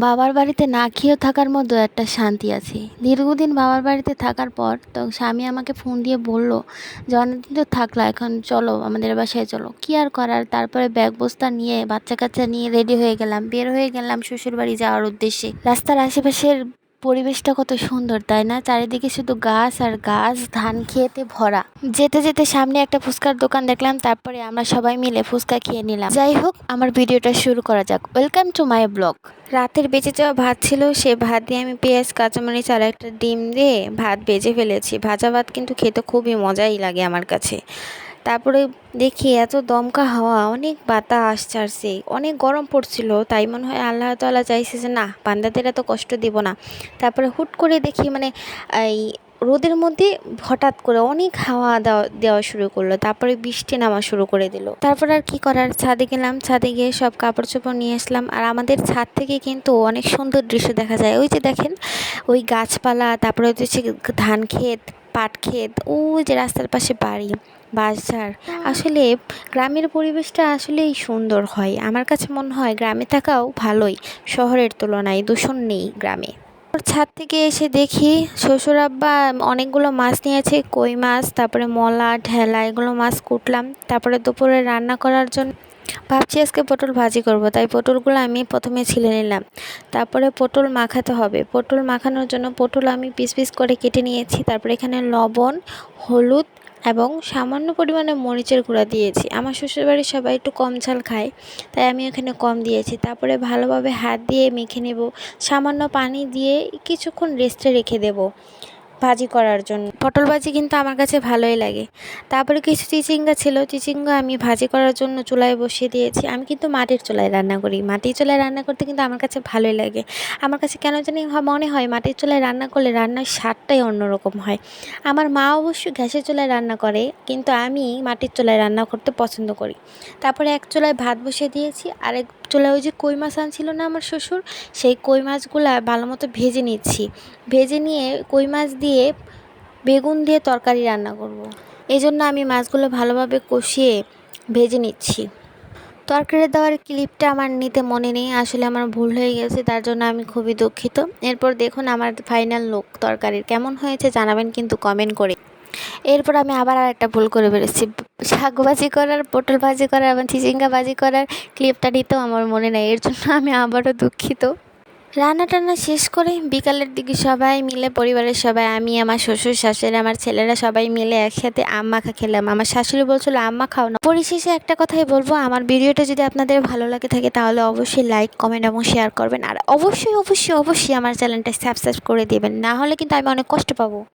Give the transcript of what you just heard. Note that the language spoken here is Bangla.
বাবার বাড়িতে না খেয়েও থাকার মতো একটা শান্তি আছে। দীর্ঘদিন বাবার বাড়িতে থাকার পর তো স্বামী আমাকে ফোন দিয়ে বলল যে অনেকদিন তো থাকল, এখন চলো আমাদের বাসায় চলো। কী আর করার? তারপরে ব্যাগ বস্তা নিয়ে বাচ্চা কাচ্চা নিয়ে রেডি হয়ে গেলাম। বের হয়ে গেলাম শ্বশুরবাড়ি যাওয়ার উদ্দেশ্যে। রাস্তার আশেপাশের পরিবেশটা কত সুন্দর, তাই না? চারিদিকে শুধু গাছ আর গাছ, ধান খেতে ভরা। যেতে যেতে সামনে একটা ফুচকার দোকান দেখলাম, তারপরে আমরা সবাই মিলে ফুচকা খেয়ে নিলাম। যাই হোক, আমার ভিডিওটা শুরু করা যাক। ওয়েলকাম টু মাই ব্লগ রাতের বেঁচে যাওয়া ভাত ছিল, সে ভাত দিয়ে আমি পেঁয়াজ, কাঁচামরিচ আর একটা ডিম দিয়ে ভাত ভেজে ফেলেছি। ভাজা ভাত কিন্তু খেতে খুবই মজাই লাগে আমার কাছে। তারপরে দেখি এত দমকা হাওয়া, অনেক বাতাস ছাড়ছে, অনেক গরম পড়ছিল, তাই মনে হয় আল্লাহ তাআলা চাইছে যে না, বান্দাদের এত কষ্ট দিব না। তারপরে হুট করে দেখি মানে এই রোদের মধ্যে হঠাৎ করে অনেক হাওয়া দেওয়া দেওয়া শুরু করল, তারপরে বৃষ্টি নামা শুরু করে দিল। তারপর আর কি করার, ছাদে গেলাম, ছাদে গিয়ে সব কাপড় চোপড় নিয়ে আসলাম, আর আমাদের ছাদ থেকে কিন্তু অনেক সুন্দর দৃশ্য দেখা যায়। ওই যে দেখেন, ওই গাছপালা, তারপরে হচ্ছে ধান ক্ষেত, পাট ক্ষেত ও যে রাস্তার পাশে বাড়ি। বাঁশঝাড় আসলে গ্রামের পরিবেশটা আসলেই সুন্দর হয়। আমার কাছে মনে হয় গ্রামে থাকাও ভালোই। শহরের তুলনায় দূষণ নেই গ্রামে। ছাদ থেকে এসে দেখি শ্বশুর আব্বা অনেকগুলো মাছ নিয়েছে, কই মাছ, তারপরে মলা, ঢেলা, এগুলো মাছ কুটলাম। তারপরে দুপুরে রান্না করার জন্য ভাবছি আজকে পটল ভাজি করব। তাই পটলগুলো আমি প্রথমে ছিলে নিলাম। তারপরে পটল মাখাতে হবে। পটল মাখানোর জন্য পটল আমি পিস পিস করে কেটে নিয়েছি। তারপরে এখানে লবণ, হলুদ এবং সামান্য পরিমাণে মরিচের গুঁড়া দিয়েছি। আমার শ্বশুরবাড়ির সবাই একটু কম ঝাল খায়, তাই আমি এখানে কম দিয়েছি। তারপরে ভালোভাবে হাত দিয়ে মেখে নেব। সামান্য পানি দিয়ে কিছুক্ষণ রেস্টে রেখে দেব। ভাজি করার জন্য। পটল ভাজি কিন্তু আমার কাছে ভালোই লাগে। তারপরে কিছু চিচিঙ্গা ছিল, চিচিঙ্গা আমি ভাজি করার জন্য চুলায় বসিয়ে দিয়েছি। আমি কিন্তু মাটির চুলায় রান্না করি। মাটির চুলায় রান্না করতে কিন্তু আমার কাছে ভালোই লাগে। আমার কাছে কেন জানি মনে হয় মাটির চুলায় রান্না করলে রান্নার স্বাদটাই অন্যরকম হয়। আমার মা অবশ্য গ্যাসের চুলায় রান্না করে, কিন্তু আমি মাটির চুলায় রান্না করতে পছন্দ করি। তারপরে এক চুলায় ভাত বসিয়ে দিয়েছি। আর এক চুলায় ওই যে কই মাছ আনছিল না আমার শ্বশুর, সেই কই মাছগুলা ভালো মতো ভেজে নিচ্ছি। ভেজে নিয়ে কই মাছ দিয়ে বেগুন দিয়ে তরকারি রান্না করব। এই জন্য আমি মাছগুলো ভালোভাবে কষিয়ে ভেজে নিচ্ছি। তরকারি দেওয়ার ক্লিপটা আমার নিতে মনে নেই, আসলে আমার ভুল হয়ে গেছে, তার জন্য আমি খুবই দুঃখিত। এরপর দেখুন আমার ফাইনাল লুক তরকারির কেমন হয়েছে, জানাবেন কিন্তু কমেন্ট করে। এরপর আমি আবার আর একটা ভুল করে বেরোচ্ছি শাক ভাজি করার পটল ভাজি করার এবং চিচিঙ্গা ভাজি করার ক্লিপটা নিতেও আমার মনে নেই, এর জন্য আমি আবারও দুঃখিত। রান্না টান্না শেষ করে বিকালের দিকে সবাই মিলে, পরিবারের সবাই, আমি, আমার শ্বশুর, শাশুড়ি, আমার ছেলেরা সবাই মিলে একসাথে আম মাখা খেলাম। আমার শাশুড়ি বলছিল, আম মাখাও না। পরিশেষে একটা কথাই বলব, আমার ভিডিওটা যদি আপনাদের ভালো লাগে থাকে, তাহলে অবশ্যই লাইক কমেন্ট এবং শেয়ার করবেন। আর অবশ্যই অবশ্যই অবশ্যই আমার চ্যানেলটা সাবস্ক্রাইব করে দেবেন। না হলে কিন্তু আমি অনেক কষ্ট পাবো।